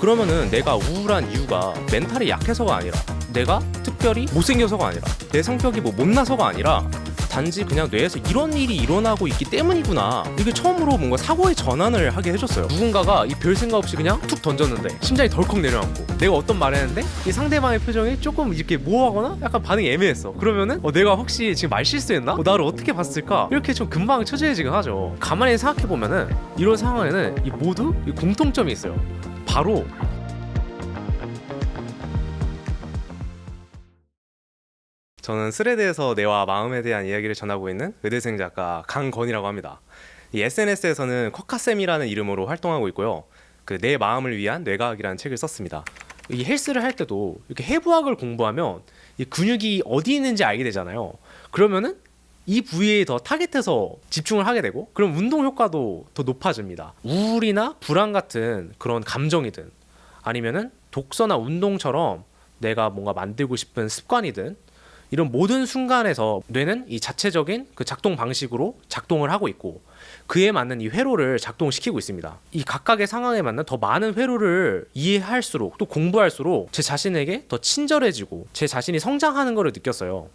그러면은 내가 우울한 이유가 멘탈이 약해서가 아니라 내가 특별히 못생겨서가 아니라 내 성격이 뭐 못나서가 아니라 단지 그냥 뇌에서 이런 일이 일어나고 있기 때문이구나. 이게 처음으로 뭔가 사고의 전환을 하게 해줬어요. 누군가가 이 별 생각 없이 그냥 툭 던졌는데 심장이 덜컥 내려앉고 내가 어떤 말을 했는데 이 상대방의 표정이 조금 이렇게 모호하거나 약간 반응이 애매했어. 그러면은 어, 내가 혹시 지금 말 실수했나? 어, 나를 어떻게 봤을까? 이렇게 좀 금방 처지해지긴 하죠. 가만히 생각해보면은 이런 상황에는 이 모두 이 공통점이 있어요 바로 저는 스레드에서 뇌와 마음에 대한 이야기를 전하고 있는 의대생 작가 강건이라고 합니다. 이 SNS에서는 커카쌤이라는 이름으로 활동하고 있고요. 그 내 마음을 위한 뇌과학이라는 책을 썼습니다. 이 헬스를 할 때도 이렇게 해부학을 공부하면 이 근육이 어디 있는지 알게 되잖아요. 그러면은 이 부위에 더 타겟해서 집중을 하게 되고 그럼 운동 효과도 더 높아집니다. 우울이나 불안 같은 그런 감정이든 아니면은 독서나 운동처럼 내가 뭔가 만들고 싶은 습관이든 이런 모든 순간에서 뇌는 이 자체적인 그 작동 방식으로 작동을 하고 있고 그에 맞는 이 회로를 작동시키고 있습니다. 이 각각의 상황에 맞는 더 많은 회로를 이해할수록 또 공부할수록 제 자신에게 더 친절해지고 제 자신이 성장하는 것을 느꼈어요.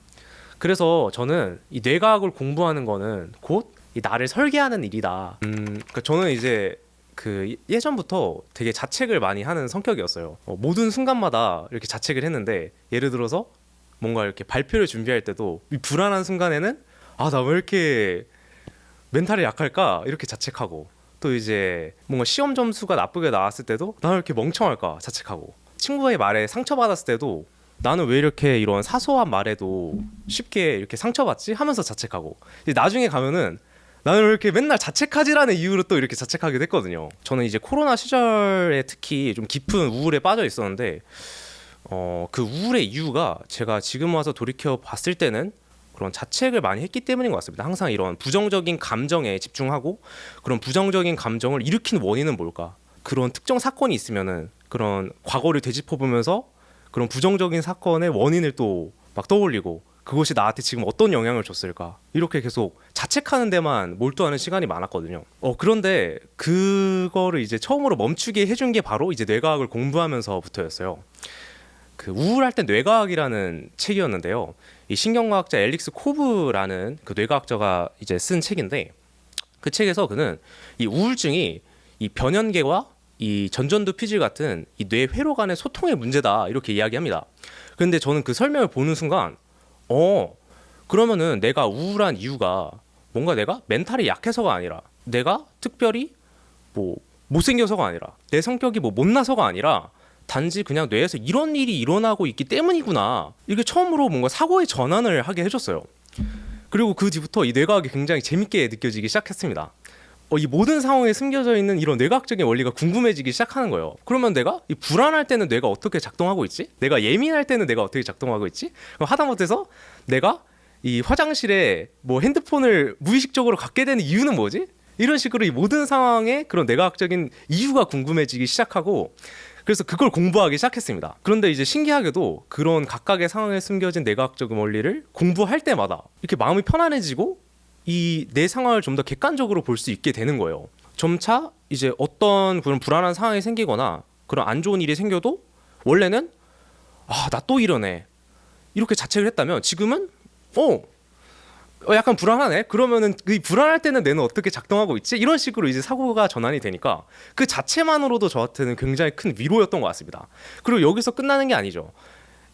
그래서 저는 이 뇌과학을 공부하는 거는 곧 이 나를 설계하는 일이다. 음, 그러니까 저는 이제 그 예전부터 되게 자책을 많이 하는 성격이었어요. 어, 모든 순간마다 이렇게 자책을 했는데 예를 들어서 뭔가 이렇게 발표를 준비할 때도 이 불안한 순간에는 아 나 왜 이렇게 멘탈이 약할까 이렇게 자책하고 또 이제 뭔가 시험 점수가 나쁘게 나왔을 때도 나 왜 이렇게 멍청할까 자책하고 친구의 말에 상처받았을 때도 나는 왜 이렇게 이런 사소한 말에도 쉽게 이렇게 상처받지 하면서 자책하고 나중에 가면은 나는 왜 이렇게 맨날 자책하지라는 이유로 또 이렇게 자책하게 됐거든요. 저는 이제 코로나 시절에 특히 좀 깊은 우울에 빠져 있었는데 어, 그 우울의 이유가 제가 지금 와서 돌이켜 봤을 때는 그런 자책을 많이 했기 때문인 것 같습니다. 항상 이런 부정적인 감정에 집중하고 그런 부정적인 감정을 일으킨 원인은 뭘까? 그런 특정 사건이 있으면은 그런 과거를 되짚어 보면서 그런 부정적인 사건의 원인을 또 막 떠올리고 그것이 나한테 지금 어떤 영향을 줬을까? 이렇게 계속 자책하는 데만 몰두하는 시간이 많았거든요. 어, 그런데 그거를 이제 처음으로 멈추게 해준 게 바로 이제 뇌과학을 공부하면서부터였어요. 그 우울할 때 뇌과학이라는 책이었는데요. 이 신경과학자 엘릭스 코브라는 그 뇌과학자가 이제 쓴 책인데 그 책에서 그는 이 우울증이 이 변연계와 이 전전두 피질 같은 이 뇌 회로 간의 소통의 문제다 이렇게 이야기합니다. 그런데 저는 그 설명을 보는 순간 어 그러면은 내가 우울한 이유가 뭔가 내가 멘탈이 약해서가 아니라 내가 특별히 뭐 못생겨서가 아니라 내 성격이 뭐 못나서가 아니라 단지 그냥 뇌에서 이런 일이 일어나고 있기 때문이구나. 이게 처음으로 뭔가 사고의 전환을 하게 해줬어요. 그리고 그 뒤부터 이 뇌과학이 굉장히 재밌게 느껴지기 시작했습니다. 어, 이 모든 상황에 숨겨져 있는 이런 뇌과학적인 원리가 궁금해지기 시작하는 거예요. 그러면 내가 이 불안할 때는 뇌가 어떻게 작동하고 있지? 내가 예민할 때는 내가 어떻게 작동하고 있지? 하다못해서 내가 이 화장실에 뭐 핸드폰을 무의식적으로 갖게 되는 이유는 뭐지? 이런 식으로 이 모든 상황에 그런 뇌과학적인 이유가 궁금해지기 시작하고 그래서 그걸 공부하기 시작했습니다. 그런데 이제 신기하게도 그런 각각의 상황에 숨겨진 뇌과학적인 원리를 공부할 때마다 이렇게 마음이 편안해지고 이 내 상황을 좀 더 객관적으로 볼 수 있게 되는 거예요. 점차 이제 어떤 그런 불안한 상황이 생기거나 그런 안 좋은 일이 생겨도 원래는 아 나 또 이러네 이렇게 자책을 했다면 지금은 어 어, 약간 불안하네. 그러면은 그 불안할 때는 뇌는 어떻게 작동하고 있지? 이런 식으로 이제 사고가 전환이 되니까 그 자체만으로도 저한테는 굉장히 큰 위로였던 것 같습니다. 그리고 여기서 끝나는 게 아니죠.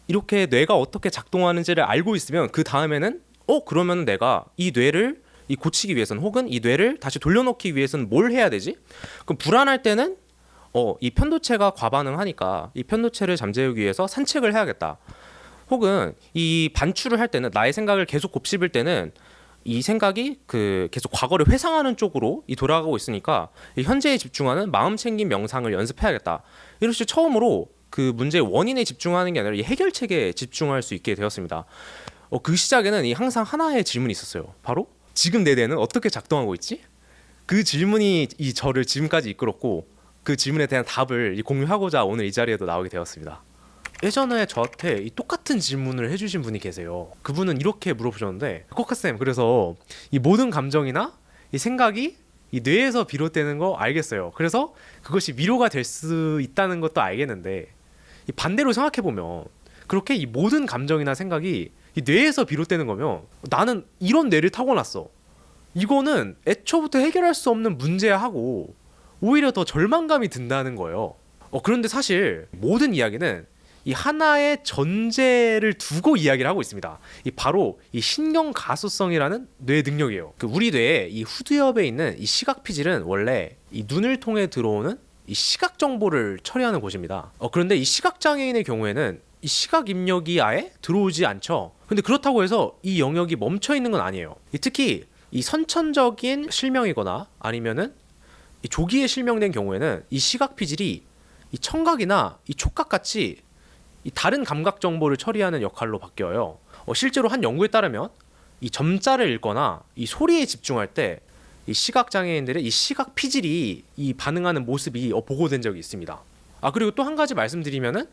이렇게 뇌가 어떻게 작동하는지를 알고 있으면 그 다음에는 어 그러면 내가 이 뇌를 이 고치기 위해서는 혹은 이 뇌를 다시 돌려놓기 위해서는 뭘 해야 되지? 그럼 불안할 때는 어 이 편도체가 과반응하니까 이 편도체를 잠재우기 위해서 산책을 해야겠다. 혹은 이 반추를 할 때는 나의 생각을 계속 곱씹을 때는 이 생각이 그 계속 과거를 회상하는 쪽으로 이 돌아가고 있으니까 이 현재에 집중하는 마음 챙김 명상을 연습해야겠다. 식으로 처음으로 그 문제의 원인에 집중하는 게 아니라 이 해결책에 집중할 수 있게 되었습니다. 어, 그 시작에는 이 항상 하나의 질문이 있었어요. 바로 지금 내 뇌는 어떻게 작동하고 있지? 그 질문이 이 저를 지금까지 이끌었고 그 질문에 대한 답을 이 공유하고자 오늘 이 자리에도 나오게 되었습니다. 예전에 저한테 이 똑같은 질문을 해주신 분이 계세요. 그분은 이렇게 물어보셨는데 코카 쌤 그래서 이 모든 감정이나 이 생각이 이 뇌에서 비롯되는 거 알겠어요. 그래서 그것이 위로가 될 수 있다는 것도 알겠는데 이 반대로 생각해 보면 그렇게 이 모든 감정이나 생각이 이 뇌에서 비롯되는 거면 나는 이런 뇌를 타고났어. 이거는 애초부터 해결할 수 없는 문제야 하고 오히려 더 절망감이 든다는 거예요. 어, 그런데 사실 모든 이야기는 이 하나의 전제를 두고 이야기를 하고 있습니다. 이 바로 이 신경 가소성이라는 뇌 능력이에요. 그 우리 뇌의 이 후두엽에 있는 이 시각 피질은 원래 이 눈을 통해 들어오는 이 시각 정보를 처리하는 곳입니다. 어, 그런데 이 시각 장애인의 경우에는 이 시각 입력이 아예 들어오지 않죠. 근데 그렇다고 해서 이 영역이 멈춰 있는 건 아니에요. 이 특히 이 선천적인 실명이거나 아니면은 이 조기에 실명된 경우에는 이 시각 피질이 이 청각이나 이 촉각 같이 이 다른 감각 정보를 처리하는 역할로 바뀌어요. 어, 실제로 한 연구에 따르면 이 점자를 읽거나 이 소리에 집중할 때 이 시각 장애인들의 이 시각 피질이 이 반응하는 모습이 어, 보고된 적이 있습니다. 아 그리고 또 한 가지 말씀드리면은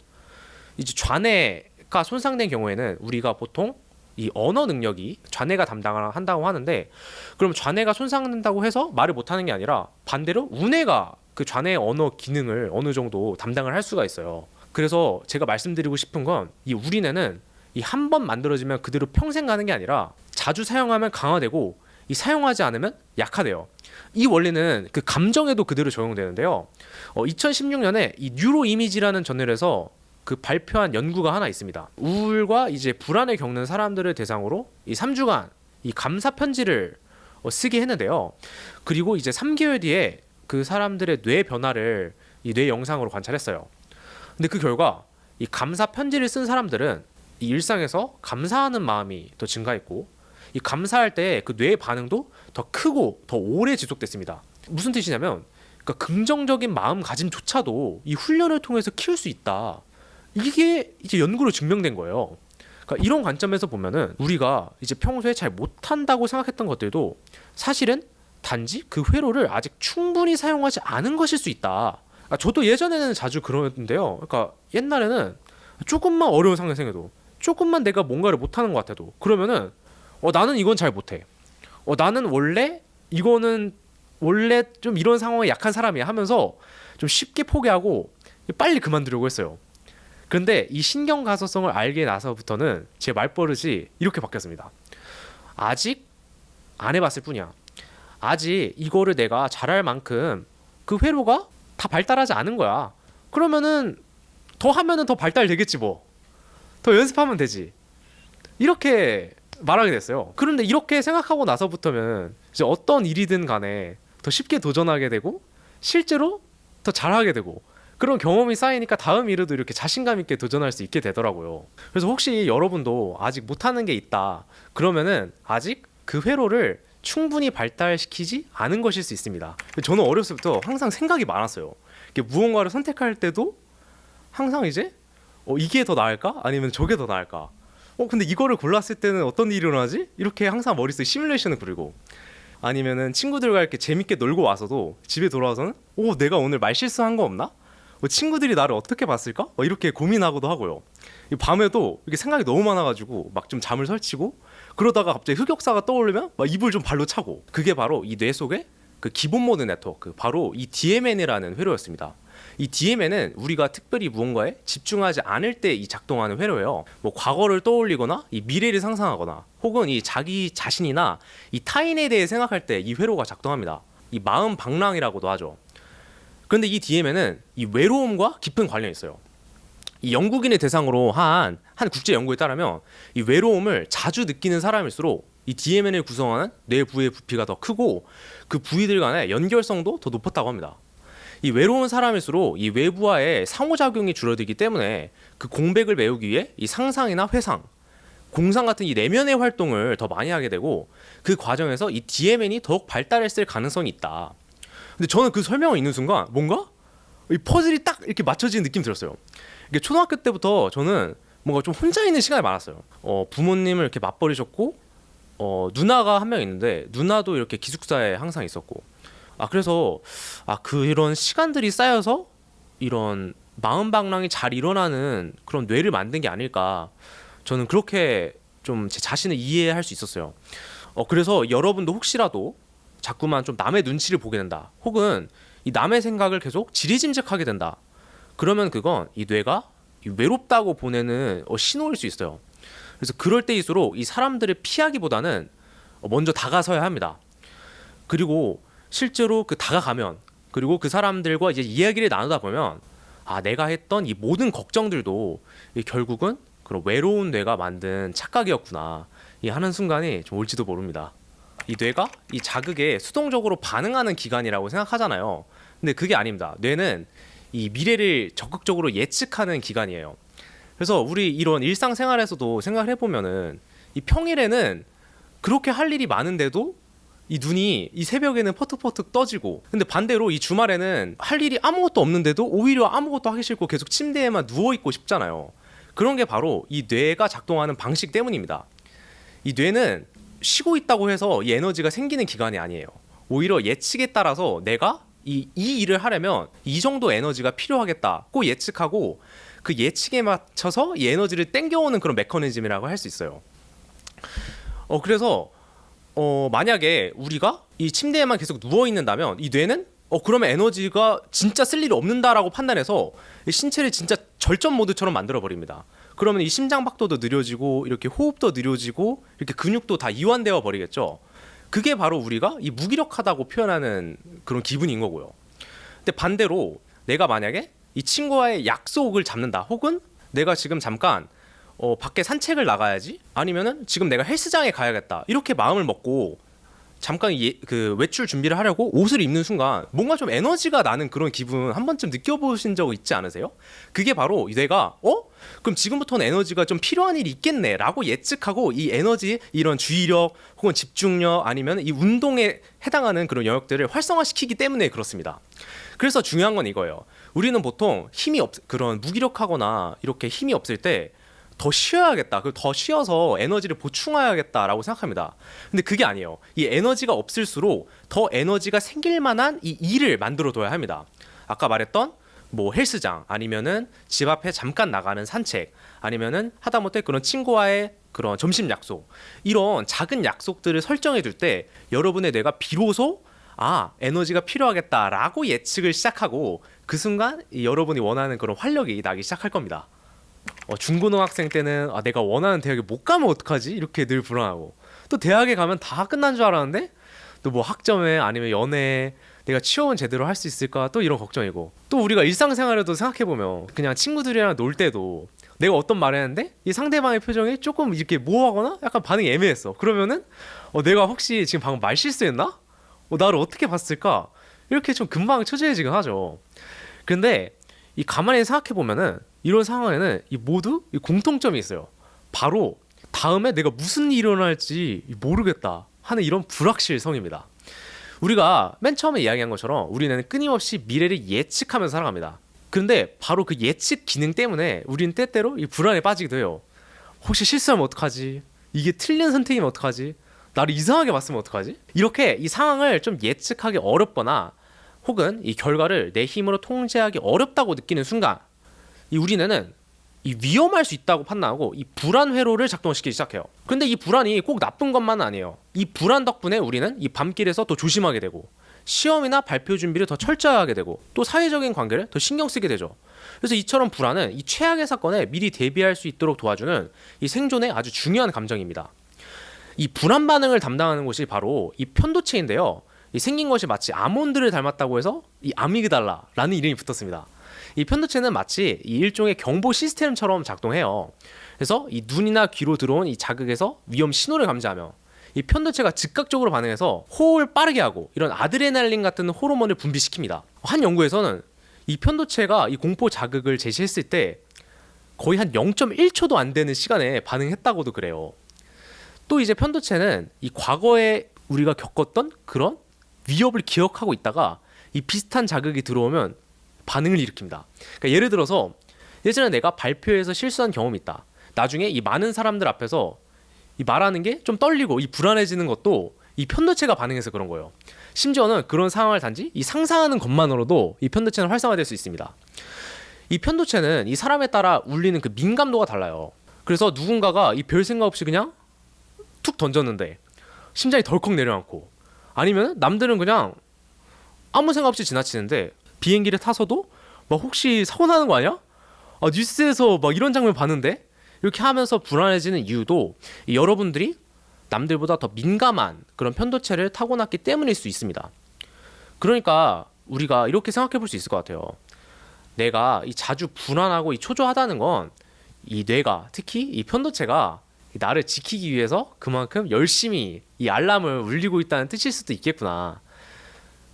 이제 좌뇌가 손상된 경우에는 우리가 보통 이 언어 능력이 좌뇌가 담당을 한다고 하는데 그럼 좌뇌가 손상된다고 해서 말을 못하는 게 아니라 반대로 우뇌가 그 좌뇌 언어 기능을 어느 정도 담당을 할 수가 있어요. 그래서 제가 말씀드리고 싶은 건 이 우리뇌는 이 한 번 만들어지면 그대로 평생 가는 게 아니라 자주 사용하면 강화되고 이 사용하지 않으면 약화돼요. 이 원리는 그 감정에도 그대로 적용되는데요. 어, 2016년에 이 뉴로 이미지라는 저널에서 그 발표한 연구가 하나 있습니다. 우울과 이제 불안을 겪는 사람들을 대상으로 이 3주간 이 감사 편지를 어, 쓰게 했는데요. 그리고 이제 3개월 뒤에 그 사람들의 뇌 변화를 이 뇌 영상으로 관찰했어요. 근데 그 결과 이 감사 편지를 쓴 사람들은 이 일상에서 감사하는 마음이 더 증가했고 이 감사할 때 그뇌 반응도 더 크고 더 오래 지속됐습니다. 무슨 뜻이냐면 그러니까 긍정적인 마음가짐조차도 이 훈련을 통해서 키울 수 있다. 이게 이제 연구로 증명된 거예요. 그러니까 이런 관점에서 보면은 우리가 이제 평소에 잘 못한다고 생각했던 것들도 사실은 단지 그 회로를 아직 충분히 사용하지 않은 것일 수 있다. 아, 저도 예전에는 자주 그러는데요. 그러니까 옛날에는 조금만 어려운 상황이 생겨도 조금만 내가 뭔가를 못하는 것 같아도 그러면은 어 나는 이건 잘 못해. 어 나는 원래 이거는 원래 좀 이런 상황에 약한 사람이야 하면서 좀 쉽게 포기하고 빨리 그만두려고 했어요. 그런데 이 신경 가소성을 알게 나서부터는 제 말버릇이 이렇게 바뀌었습니다. 아직 안 해봤을 뿐이야. 아직 이거를 내가 잘할 만큼 그 회로가 다 발달하지 않은 거야. 그러면은 더 하면은 더 발달되겠지 뭐. 더 연습하면 되지. 이렇게 말하게 됐어요. 그런데 이렇게 생각하고 나서부터는 이제 어떤 일이든 간에 더 쉽게 도전하게 되고 실제로 더 잘하게 되고 그런 경험이 쌓이니까 다음 일에도 이렇게 자신감 있게 도전할 수 있게 되더라고요. 그래서 혹시 여러분도 아직 못하는 게 있다 그러면은 아직 그 회로를 충분히 발달시키지 않은 것일 수 있습니다. 저는 어렸을 때부터 항상 생각이 많았어요. 무언가를 선택할 때도 항상 이제 어, 이게 더 나을까 아니면 저게 더 나을까 어 근데 이거를 골랐을 때는 어떤 일이 일어나지? 이렇게 항상 머릿속에 시뮬레이션을 그리고 아니면은 친구들과 이렇게 재밌게 놀고 와서도 집에 돌아와서는 오 내가 오늘 말 실수한 거 없나? 어, 친구들이 나를 어떻게 봤을까? 어, 이렇게 고민하고도 하고요. 이 밤에도 이렇게 생각이 너무 많아가지고 막 좀 잠을 설치고 그러다가 갑자기 흑역사가 떠오르면 막 이불 좀 발로 차고 그게 바로 이 뇌 속의 그 기본 모드 네트워크 바로 이 DMN이라는 회로였습니다. 이 DMN은 우리가 특별히 무언가에 집중하지 않을 때 이 작동하는 회로예요. 뭐 과거를 떠올리거나 이 미래를 상상하거나 혹은 이 자기 자신이나 이 타인에 대해 생각할 때 이 회로가 작동합니다. 이 마음 방랑이라고도 하죠. 그런데 이 DMN은 이 외로움과 깊은 관련이 있어요. 이 영국인의 대상으로 한, 한 국제 연구에 따르면 이 외로움을 자주 느끼는 사람일수록 이 DMN을 구성하는 뇌 부의 부피가 더 크고 그 부위들 간의 연결성도 더 높았다고 합니다. 이 외로운 사람일수록 이 외부와의 상호작용이 줄어들기 때문에 그 공백을 메우기 위해 이 상상이나 회상, 공상 같은 이 내면의 활동을 더 많이 하게 되고 그 과정에서 이 DMN이 더욱 발달했을 가능성이 있다. 근데 저는 그 설명을 읽는 순간 뭔가 이 퍼즐이 딱 이렇게 맞춰지는 느낌 이 들었어요. 이게 초등학교 때부터 저는 뭔가 좀 혼자 있는 시간이 많았어요. 어, 부모님을 이렇게 맞벌이셨고 어, 누나가 한 명 있는데 누나도 이렇게 기숙사에 항상 있었고 아 그래서 아 그런 시간들이 쌓여서 이런 마음 방랑이 잘 일어나는 그런 뇌를 만든 게 아닐까 저는 그렇게 좀 제 자신을 이해할 수 있었어요. 어 그래서 여러분도 혹시라도 자꾸만 좀 남의 눈치를 보게 된다. 혹은 이 남의 생각을 계속 지리짐작하게 된다. 그러면 그건 이 뇌가 이 외롭다고 보내는 어, 신호일 수 있어요. 그래서 그럴 때일수록 이 사람들을 피하기보다는 어, 먼저 다가서야 합니다. 그리고 실제로 그 다가가면 그리고 그 사람들과 이제 이야기를 나누다 보면 아 내가 했던 이 모든 걱정들도 이 결국은 그런 외로운 뇌가 만든 착각이었구나 이 하는 순간이 좀 올지도 모릅니다. 이 뇌가 이 자극에 수동적으로 반응하는 기관이라고 생각하잖아요. 근데 그게 아닙니다. 뇌는 이 미래를 적극적으로 예측하는 기관이에요. 그래서 우리 이런 일상생활에서도 생각을 해보면은 이 평일에는 그렇게 할 일이 많은데도 이 눈이 이 새벽에는 퍼뜩퍼뜩 떠지고 근데 반대로 이 주말에는 할 일이 아무것도 없는데도 오히려 아무것도 하기 싫고 계속 침대에만 누워 있고 싶잖아요. 그런 게 바로 이 뇌가 작동하는 방식 때문입니다. 이 뇌는 쉬고 있다고 해서 이 에너지가 생기는 기관이 아니에요. 오히려 예측에 따라서 내가 이, 이 일을 하려면 이 정도 에너지가 필요하겠다고 예측하고 그 예측에 맞춰서 이 에너지를 땡겨오는 그런 메커니즘이라고 할 수 있어요. 어 그래서 어 만약에 우리가 이 침대에만 계속 누워 있는다면 이 뇌는 어 그러면 에너지가 진짜 쓸 일이 없는다라고 판단해서 이 신체를 진짜 절전 모드처럼 만들어 버립니다. 그러면 이 심장 박도도 느려지고 이렇게 호흡도 느려지고 이렇게 근육도 다 이완되어 버리겠죠. 그게 바로 우리가 이 무기력하다고 표현하는 그런 기분인 거고요. 근데 반대로 내가 만약에 이 친구와의 약속을 잡는다 혹은 내가 지금 잠깐 어, 밖에 산책을 나가야지 아니면은 지금 내가 헬스장에 가야겠다 이렇게 마음을 먹고 잠깐 예, 그 외출 준비를 하려고 옷을 입는 순간 뭔가 좀 에너지가 나는 그런 기분 한 번쯤 느껴보신 적 있지 않으세요? 그게 바로 내가 어? 그럼 지금부터는 에너지가 좀 필요한 일이 있겠네라고 예측하고 이 에너지 이런 주의력 혹은 집중력 아니면 이 운동에 해당하는 그런 영역들을 활성화시키기 때문에 그렇습니다. 그래서 중요한 건 이거예요. 우리는 보통 힘이 없 그런 무기력하거나 이렇게 힘이 없을 때 더 쉬어야겠다. 그리고 더 쉬어서 에너지를 보충해야겠다라고 생각합니다. 근데 그게 아니에요. 이 에너지가 없을수록 더 에너지가 생길 만한 이 일을 만들어 둬야 합니다. 아까 말했던 뭐 헬스장 아니면은 집 앞에 잠깐 나가는 산책 아니면은 하다못해 그런 친구와의 그런 점심 약속 이런 작은 약속들을 설정해 둘 때 여러분의 뇌가 비로소 아 에너지가 필요하겠다라고 예측을 시작하고 그 순간 이 여러분이 원하는 그런 활력이 나기 시작할 겁니다. 어, 중고등학생 때는 아, 내가 원하는 대학에 못 가면 어떡하지? 이렇게 늘 불안하고. 또 대학에 가면 다 끝난 줄 알았는데 또 뭐 학점에 아니면 연애 내가 취업은 제대로 할 수 있을까? 또 이런 걱정이고. 또 우리가 일상생활에도 생각해 보면 그냥 친구들이랑 놀 때도 내가 어떤 말을 했는데 이 상대방의 표정이 조금 이렇게 모호하거나 약간 반응이 애매했어. 그러면은 어, 내가 혹시 지금 방금 말 실수했나? 어, 나를 어떻게 봤을까? 이렇게 좀 금방 초조해지긴 하죠. 근데 이 가만히 생각해 보면은 이런 상황에는 이 모두 이 공통점이 있어요. 바로 다음에 내가 무슨 일이 일어날지 모르겠다 하는 이런 불확실성입니다. 우리가 맨 처음에 이야기한 것처럼 우리는 끊임없이 미래를 예측하면서 살아갑니다. 그런데 바로 그 예측 기능 때문에 우리는 때때로 이 불안에 빠지기도 해요. 혹시 실수하면 어떡하지? 이게 틀린 선택이면 어떡하지? 나를 이상하게 봤으면 어떡하지? 이렇게 이 상황을 좀 예측하기 어렵거나 혹은 이 결과를 내 힘으로 통제하기 어렵다고 느끼는 순간 이 우리는 이 위험할 수 있다고 판단하고 이 불안 회로를 작동시키기 시작해요. 근데 이 불안이 꼭 나쁜 것만은 아니에요. 이 불안 덕분에 우리는 이 밤길에서 더 조심하게 되고 시험이나 발표 준비를 더 철저히 하게 되고 또 사회적인 관계를 더 신경 쓰게 되죠. 그래서 이처럼 불안은 이 최악의 사건에 미리 대비할 수 있도록 도와주는 이 생존의 아주 중요한 감정입니다. 이 불안 반응을 담당하는 곳이 바로 이 편도체인데요. 이 생긴 것이 마치 아몬드를 닮았다고 해서 이 아미그달라라는 이름이 붙었습니다. 이 편도체는 마치 이 일종의 경보 시스템처럼 작동해요. 그래서 이 눈이나 귀로 들어온 이 자극에서 위험 신호를 감지하며 이 편도체가 즉각적으로 반응해서 호흡을 빠르게 하고 이런 아드레날린 같은 호르몬을 분비시킵니다. 한 연구에서는 이 편도체가 이 공포 자극을 제시했을 때 거의 한 0.1초도 안 되는 시간에 반응했다고도 그래요. 또 이제 편도체는 이 과거에 우리가 겪었던 그런 위협을 기억하고 있다가 이 비슷한 자극이 들어오면 반응을 일으킵니다. 그러니까 예를 들어서 예전에 내가 발표에서 실수한 경험이 있다. 나중에 이 많은 사람들 앞에서 이 말하는 게 좀 떨리고 이 불안해지는 것도 이 편도체가 반응해서 그런 거예요. 심지어는 그런 상황을 단지 이 상상하는 것만으로도 이 편도체는 활성화될 수 있습니다. 이 편도체는 이 사람에 따라 울리는 그 민감도가 달라요. 그래서 누군가가 이 별 생각 없이 그냥 툭 던졌는데 심장이 덜컥 내려앉고 아니면 남들은 그냥 아무 생각 없이 지나치는데 비행기를 타서도 막 혹시 사고 나는 거 아니야? 아, 뉴스에서 막 이런 장면 봤는데 이렇게 하면서 불안해지는 이유도 이 여러분들이 남들보다 더 민감한 그런 편도체를 타고났기 때문일 수 있습니다. 그러니까 우리가 이렇게 생각해 볼 수 있을 것 같아요. 내가 이 자주 불안하고 이 초조하다는 건 이 뇌가 특히 이 편도체가 이 나를 지키기 위해서 그만큼 열심히 이 알람을 울리고 있다는 뜻일 수도 있겠구나.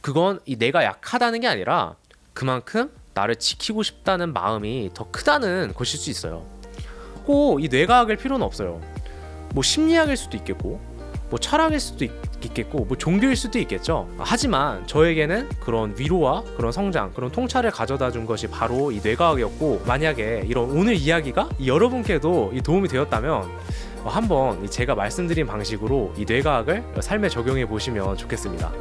그건 이 내가 약하다는 게 아니라 그만큼 나를 지키고 싶다는 마음이 더 크다는 것일 수 있어요. 꼭 이 뇌과학일 필요는 없어요. 뭐 심리학일 수도 있겠고, 뭐 철학일 수도 있, 있겠고, 뭐 종교일 수도 있겠죠. 하지만 저에게는 그런 위로와 그런 성장, 그런 통찰을 가져다 준 것이 바로 이 뇌과학이었고, 만약에 이런 오늘 이야기가 이 여러분께도 이 도움이 되었다면 어, 한번 이 제가 말씀드린 방식으로 이 뇌과학을 삶에 적용해 보시면 좋겠습니다.